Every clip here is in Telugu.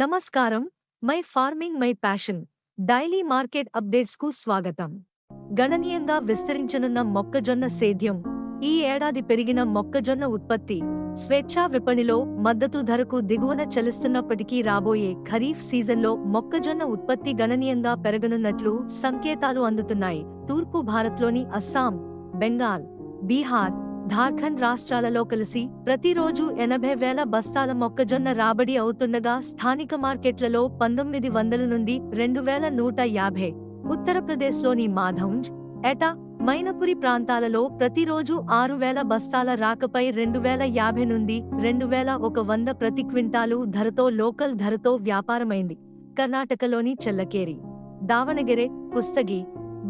నమస్కారం. My farming my passion. Daily market అప్డేట్స్కు స్వాగతం. గణనీయంగా విస్తరించనున్న మొక్కజొన్న సేద్యం. ఈ ఏడాది పెరిగిన మొక్కజొన్న ఉత్పత్తి స్వేచ్ఛా విపణిలో మద్దతు ధరకు దిగువన చలిస్తున్నప్పటికీ రాబోయే ఖరీఫ్ సీజన్లో మొక్కజొన్న ఉత్పత్తి గణనీయంగా పెరగనున్నట్లు సంకేతాలు అందుతున్నాయి. తూర్పు భారత్లోని అస్సాం బెంగాల్ బీహార్ ఝార్ఖండ్ రాష్ట్రాలలో కలిసి ప్రతిరోజు ఎనభై వేల బస్తాల మొక్కజొన్న రాబడి అవుతుండగా స్థానిక మార్కెట్లలో పంతొమ్మిది వందల నుండి రెండు వేల నూట యాభై. ఉత్తరప్రదేశ్లోని మాధౌంజ్ ఎటా మైనపురి ప్రాంతాలలో ప్రతిరోజు ఆరు వేల బస్తాల రాకపై రెండు వేల యాభై నుండి రెండు వేల ఒక వంద ప్రతి క్వింటాలు ధరతో లోకల్ ధరతో వ్యాపారమైంది. కర్ణాటకలోని చెల్లకేరి దావణగెరె కుస్తగి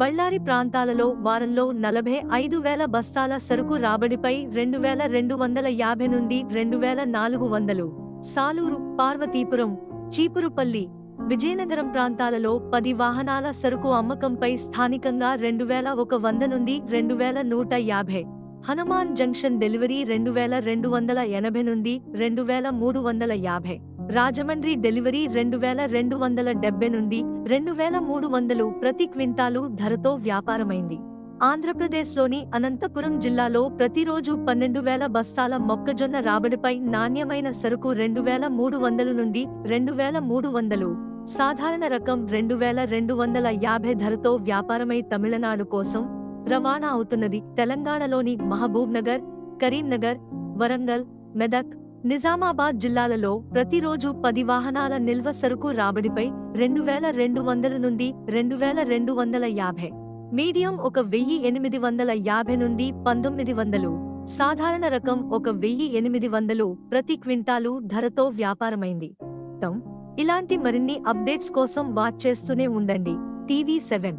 బళ్ళారి ప్రాంతాలలో వారంలో నలభై ఐదు వేల బస్తాల సరుకు రాబడిపై రెండు వేల రెండు వందల యాభై నుండి రెండు వేల నాలుగు వందలు. సాలూరు పార్వతీపురం చీపురుపల్లి విజయనగరం ప్రాంతాలలో పది వాహనాల సరుకు అమ్మకంపై స్థానికంగా రెండు వేల ఒక వంద నుండి రెండు వేల నూట యాభై. హనుమాన్ జంక్షన్ డెలివరీ రెండు వేల రెండు వందల ఎనభై నుండి రెండు వేల మూడు వందల యాభై. రాజమండ్రి డెలివరీ రెండు వేల రెండు వందల డెబ్బై నుండి రెండు వేల మూడు వందలు ప్రతి క్వింటాలు ధరతో వ్యాపారమైంది. ఆంధ్రప్రదేశ్లోని అనంతపురం జిల్లాలో ప్రతిరోజు పన్నెండు వేల బస్తాల మొక్కజొన్న రాబడిపై నాణ్యమైన సరుకు రెండు వేల మూడు వందలు నుండి రెండు వేల మూడు వందలు. సాధారణ రకం రెండు వేల రెండు వందల యాభై ధరతో వ్యాపారమై తమిళనాడు కోసం రవాణా అవుతున్నది తెలంగాణలోని మహబూబ్ నగర్ కరీంనగర్ వరంగల్ మెదక్ నిజామాబాద్ జిల్లాలలో ప్రతిరోజు పది వాహనాల నిల్వ సరుకు రాబడిపై రెండు వేల రెండు వందల నుండి రెండు వేల రెండు వందల యాభై. మీడియం ఒక వెయ్యి ఎనిమిది వందల యాభై నుండి పంతొమ్మిది వందలు. సాధారణ రకం ఒక వెయ్యి ఎనిమిది వందలు ప్రతి క్వింటాలు ధరతో వ్యాపారమైంది. ఇలాంటి మరిన్ని అప్డేట్స్ కోసం వాచ్ చేస్తూనే ఉండండి. TV seven.